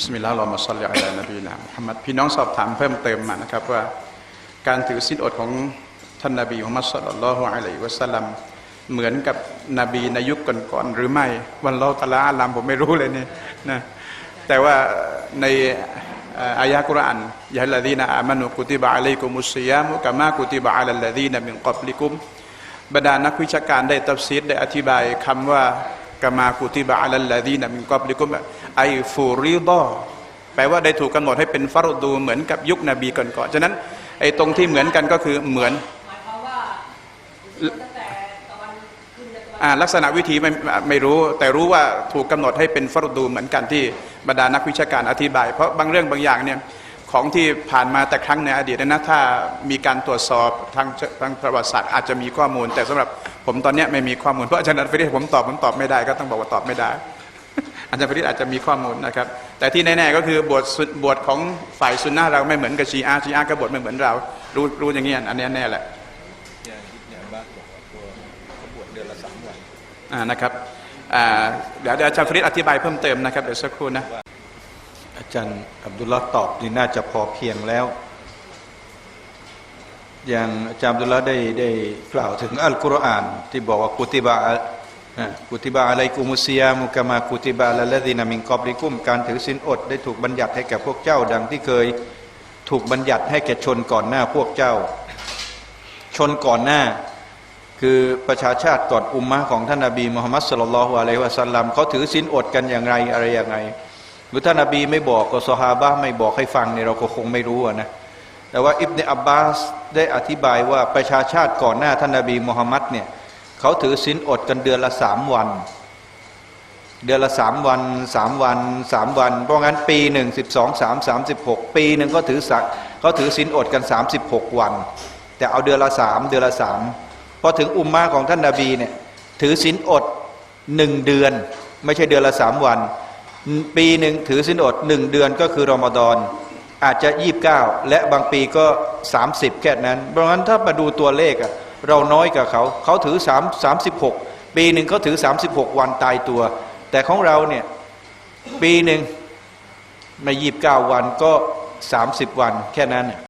บิสมิลลาห์ลอมะศ็อลลิอะลนบีนะมุฮัมมัดพี่น้องสอบถามเพิ่มเติมมานะครับว่าการถือศีลอดของท่านนบีมุฮัมมัดศ็อลลัลลอฮุอะลัยฮิวะสัลลัมเหมือนกับนบีในยุคก่อนๆหรือไม่ วันเราตะลาลามผมไม่รู้เลยนี่นะแต่ว่าในอายะกุรอานยะฮัลลดีนอามานุกุติบะอะลัยกุมุสซิยามุกะมากุติบะอะลัลลดีนมินกับลิกุมบรรดานักวิชาการได้ตัฟซีดได้อธิบายคำว่า กามากุติบะอัลลดีนะมินกอบลิกุมไอฟูริดอแปลว่าได้ถูกกำหนดให้เป็นฟารดูเหมือนกับยุคนบีก่อนๆฉะนั้นไอ้ตรงที่เหมือนกันก็คือเหมือนหมายความว่าตั้งแต่ตะวันขึ้นและตะวันอ่าลักษณะวิธีไม่ไม่รู้ แต่รู้ว่าถูกกำหนดให้เป็นฟารดูเหมือนกันที่บรรดานักวิชาการอธิบาย เพราะบางเรื่องบางอย่างเนี่ยของที่ผ่านมาแต่ครั้งในอดีตนะถ้ามีการตรวจสอบทางทางประวัติศาสตร์อาจจะมีข้อมูล แต่สำหรับ ผมตอนนี้ไม่มีข้อมูลเพราะอาจารย์อัฟริดผมตอบผมตอบไม่ได้ก็ต้องบอกว่าตอบไม่ได้ อาจารย์ฟริดอาจจะมีข้อมูลนะครับ แต่ที่แน่ๆก็คือบทบทของฝ่ายซุนนะเราไม่เหมือนกับชีอาชีอาก็บทไม่เหมือนเรารู้รู้อย่างเงี้ยอันนี้แน่แหละอย่างอย่างบ้านบอกว่าตัวเขาบวชเดือนละสามวันอ่านะครับอ่าเดี๋ยวเดี๋ยวอาจารย์ฟริดอธิบายเพิ่มเติมนะครับเดี๋ยวสักครู่นะอาจารย์อับดุลละตอบนี่น่าจะพอเพียงแล้ว อย่างจารย์อับดุลละได้ได้กล่าวถึงอัลกุรอานที่บอกว่ากุติบะอะอะกุติบะอะไรกุมุสยามุกามากุติบะละละดีนามินกอบริกุมการถือศีลอดได้ถูกบัญญัติให้แก่พวกเจ้า ดังที่เคยถูกบัญญัติให้แก่ชนก่อนหน้าพวกเจ้า ชนก่อนหน้า คือประชาชาติก่อนอุมมะของท่านนบีมุฮัมมัดสุลลัลฮุอะลัยฮิวะสัลลัมเขาถือศีลอดกันอย่างไรอะไรอย่างไรหรือท่านนบีไม่บอกก็ซอฮาบะไม่บอกให้ฟังเนี่ยเราก็คงไม่รู้อะนะ แต่ว่าอิบเนอับบาสได้อธิบายว่าประชาชาติก่อนหน้าท่านนบีมุฮัมมัดเนี่ยเขาถือศีลอดกันเดือนละสามวัน เดือนละสามวันสามวันสามวัน เพราะงั้นปีหนึ่งสิบสองสามสามสิบหกปีหนึ่งก็ถือสักเขาถือศีลอดกันสามสิบหกวัน แต่เอาเดือนละสามเดือนละสามพอถึงอุมมาของท่านนาบีเนี่ยถือศีลอดหนึ่งเดือน ไม่ใช่เดือนละสามวัน ปีหนึ่งถือศีลอดหนึ่งเดือนก็คือรอมฎอน อาจจะยี่บเก้าและบางปีก็สามสิบแค่นั้น เพราะงั้นถ้ามาดูตัวเลขอะเราน้อยกว่าเขา เขาถือสามสามสิบหกปีหนึ่งเขาถือสามสิบหกวันตายตัว แต่ของเราเนี่ยปีหนึ่งไม่ยี่บเก้าวันก็สามสิบวันแค่นั้น